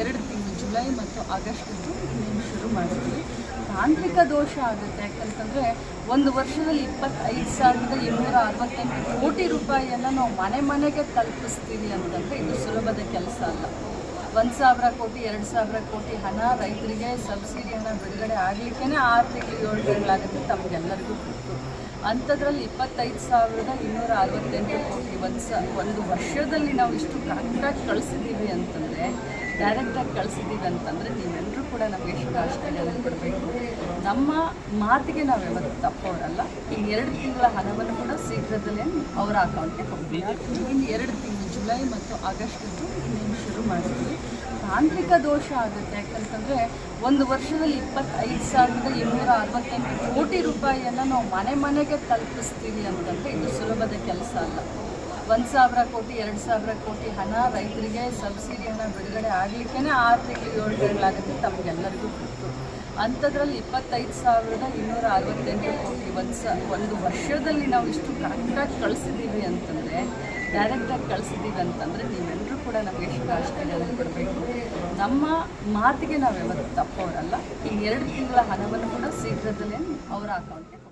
ಎರಡು ತಿಂಗಳು, ಜುಲೈ ಮತ್ತು ಆಗಸ್ಟ್ದು ಇನ್ನೇನು ಶುರು ಮಾಡಿದ್ವಿ. ತಾಂತ್ರಿಕ ದೋಷ ಆಗುತ್ತೆ ಯಾಕಂತಂದರೆ ಒಂದು ವರ್ಷದಲ್ಲಿ ಇಪ್ಪತ್ತೈದು ಸಾವಿರದ ಇನ್ನೂರ ಅರವತ್ತೆಂಟು ಕೋಟಿ ರೂಪಾಯಿಯನ್ನು ನಾವು ಮನೆ ಮನೆಗೆ ತಲುಪಿಸ್ತೀವಿ ಅಂತಂದರೆ ಇದು ಸುಲಭದ ಕೆಲಸ ಅಲ್ಲ. ಒಂದು ಸಾವಿರ ಕೋಟಿ, ಎರಡು ಸಾವಿರ ಕೋಟಿ ಹಣ ರೈತರಿಗೆ ಸಬ್ಸಿಡಿ ಹಣ ಬಿಡುಗಡೆ ಆಗಲಿಕ್ಕೇ ಆರು ತಿಂಗಳು ಏಳು ತಿಂಗಳಾಗುತ್ತೆ ತಮಗೆಲ್ಲರಿಗೂ ಗೊತ್ತು. ಅಂಥದ್ರಲ್ಲಿ ಇಪ್ಪತ್ತೈದು ಸಾವಿರದ ಇನ್ನೂರ ಅರವತ್ತೆಂಟು ಕೋಟಿ. ಒಂದು ಸ, ಒಂದು ವರ್ಷದಲ್ಲಿ ನಾವು ಇಷ್ಟು ಕರೆಕ್ಟಾಗಿ ಕಳಿಸಿದ್ದೀವಿ ಅಂತಂದರೆ ಡೈರೆಕ್ಟಾಗಿ ಕಳಿಸಿದ್ದೀವಿ ಅಂತಂದರೆ ನೀವೆಲ್ಲರೂ ಕೂಡ ನಮಗೆ ಶುಭಾಶಯಗಳನ್ನು ಕೊಡಬೇಕು. ನಮ್ಮ ಮಾತಿಗೆ ನಾವು ಯಾವತ್ತೂ ತಪ್ಪೋರಲ್ಲ ಈ ಎರಡು ತಿಂಗಳ ಹಣವನ್ನು ಕೂಡ ಶೀಘ್ರದಲ್ಲೇ ಅವರ ಅಕೌಂಟ್ಗೆ ಹೋಗ್ತೀವಿ ಇನ್ನು ಎರಡು ತಿಂಗಳು, ಜುಲೈ ಮತ್ತು ಆಗಸ್ಟ್ದು ಶುರು ಮಾಡಿದ್ವಿ ತಾಂತ್ರಿಕ ದೋಷ ಆಗುತ್ತೆ. ಯಾಕಂತಂದರೆ ಒಂದು ವರ್ಷದಲ್ಲಿ ಇಪ್ಪತ್ತೈದು ಸಾವಿರದ ಇನ್ನೂರ ಅರವತ್ತೆಂಟು ಕೋಟಿ ರೂಪಾಯಿಯನ್ನು ನಾವು ಮನೆ ಮನೆಗೆ ತಲುಪಿಸ್ತೀವಿ ಅಂತಂದರೆ ಇದು ಸುಲಭದ ಕೆಲಸ ಅಲ್ಲ. ಒಂದು ಸಾವಿರ ಕೋಟಿ, ಎರಡು ಸಾವಿರ ಕೋಟಿ ಹಣ ರೈತರಿಗೆ ಸಬ್ಸಿಡಿ ಹಣ ಬಿಡುಗಡೆ ಆಗಲಿಕ್ಕೇ ಆರು ತಿಂಗಳು, ಏಳು ತಿಂಗಳಾಗುತ್ತೆ ತಮಗೆಲ್ಲರಿಗೂ ಗೊತ್ತು. ಅಂಥದ್ರಲ್ಲಿ ಇಪ್ಪತ್ತೈದು ಸಾವಿರದ ಇನ್ನೂರ ಅರವತ್ತೆಂಟು ಕೋಟಿ ಒಂದು ಸ, ಒಂದು ವರ್ಷದಲ್ಲಿ ನಾವು ಇಷ್ಟು ಕರೆಕ್ಟಾಗಿ ಕಳಿಸಿದ್ದೀವಿ ಅಂತಂದರೆ ಡೈರೆಕ್ಟಾಗಿ ಕಳಿಸಿದ್ದೀವಿ ಅಂತಂದರೆ ನೀವೆಲ್ಲರೂ ಕೂಡ ನಮಗೆ ಶುಭಾಶಯಗಳನ್ನು ಕೊಡಬೇಕು. ನಮ್ಮ ಮಾತಿಗೆ ನಾವು ಯಾವತ್ತೂ ತಪ್ಪವರಲ್ಲ. ಈ ಎರಡು ತಿಂಗಳ ಹಣವನ್ನು ಕೂಡ ಶೀಘ್ರದಲ್ಲೇ ಅವರ ಅಕೌಂಟ್ಗೆ